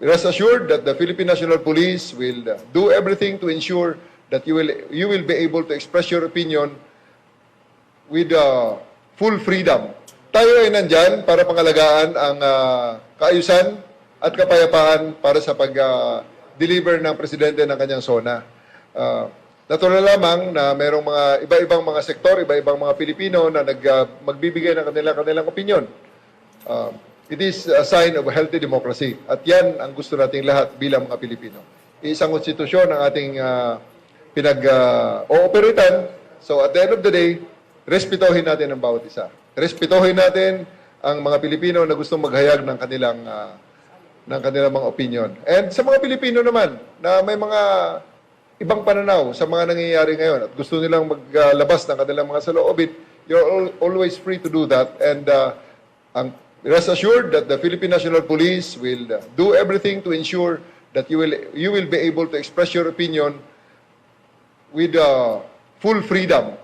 rest assured that the Philippine National Police will uh, do everything to ensure that you will you will be able to express your opinion with uh, full freedom. Tayo ay nandyan para pangalagaan ang uh, kaayusan at kapayapaan para sa pag-deliver ng presidente ng kanyang zona. Uh, natural lamang na merong mga iba-ibang mga sektor, iba-ibang mga Pilipino na nag, uh, magbibigay ng kanilang, kanilang opinion. Uh, it is a sign of a healthy democracy. At yan ang gusto nating lahat bilang mga Pilipino. Isang konstitusyon ang ating uh, pinag-ooperatan. so at the end of the day, respetuhin natin ang bawat isa. Respetuhin natin ang mga Pilipino na gustong maghayag ng kanilang ah, ng kanilang mga opinion. And sa mga Pilipino naman na may mga ibang pananaw sa mga nangyayari ngayon at gusto nilang maglabas ng kanilang mga saloobin, you're al- always free to do that. And uh, ang rest assured that the Philippine National Police will uh, do everything to ensure that you will you will be able to express your opinion with uh, full freedom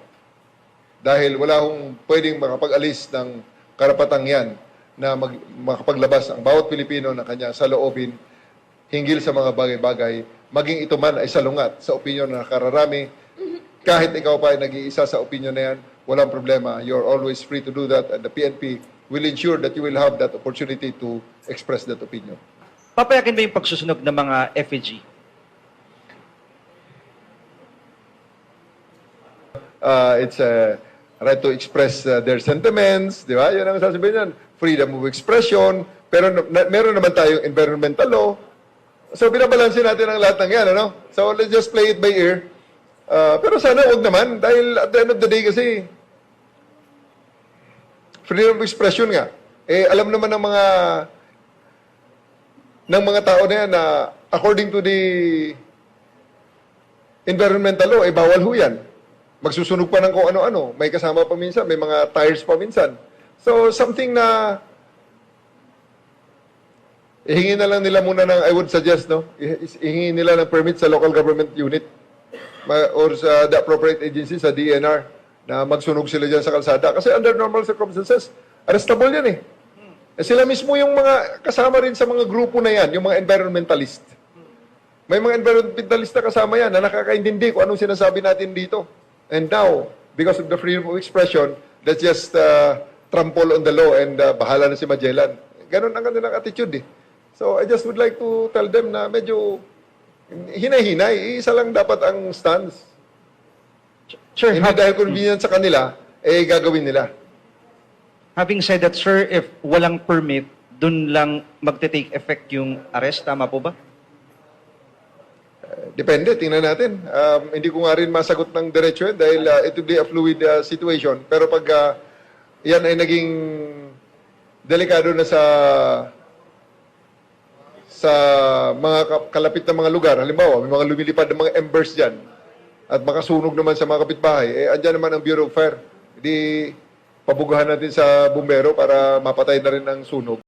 dahil wala hong pwedeng makapag-alis ng karapatang yan na mag, makapaglabas ang bawat Pilipino na kanya sa loobin hinggil sa mga bagay-bagay, maging ito man ay salungat sa opinion na nakararami. Kahit ikaw pa ay nag-iisa sa opinion na yan, walang problema. You're always free to do that and the PNP will ensure that you will have that opportunity to express that opinion. Papayagan ba yung pagsusunog ng mga FEG? uh, it's a right to express uh, their sentiments, di ba? Yan ang sasabihin yan. Freedom of expression. Pero na, na- meron naman tayong environmental law. So, binabalansin natin ang lahat ng yan, ano? So, let's just play it by ear. Uh, pero sana wag naman, dahil at the end of the day kasi, freedom of expression nga. Eh, alam naman ng mga ng mga tao na yan na according to the environmental law, eh bawal ho yan. Magsusunog pa ng kung ano-ano. May kasama pa minsan, may mga tires pa minsan. So, something na ihingi na lang nila muna ng, I would suggest, no? I- Ihingi nila ng permit sa local government unit or sa the appropriate agency, sa DNR, na magsunog sila dyan sa kalsada. Kasi under normal circumstances, arrestable yan eh. Eh, sila mismo yung mga kasama rin sa mga grupo na yan, yung mga environmentalist. May mga environmentalista kasama yan na nakakaintindi kung anong sinasabi natin dito. And now, because of the freedom of expression, let's just uh, trample on the law and uh, bahala na si Magellan. Ganon ang kanilang attitude eh. So I just would like to tell them na medyo hinay-hinay, isa lang dapat ang stance. Sir, Hindi ha- dahil convenient sa kanila, eh gagawin nila. having said that, sir, if walang permit, dun lang magte-take effect yung arrest, tama po ba? Depende, tingnan natin. Um, hindi ko nga rin masagot ng diretso yun dahil uh, it will be a fluid uh, situation. Pero pag uh, yan ay naging delikado na sa sa mga ka- kalapit na mga lugar, halimbawa, may mga lumilipad na mga embers dyan at makasunog naman sa mga kapitbahay, eh, andyan naman ang Bureau of Fire. Hindi pabugahan natin sa bumbero para mapatay na rin ang sunog.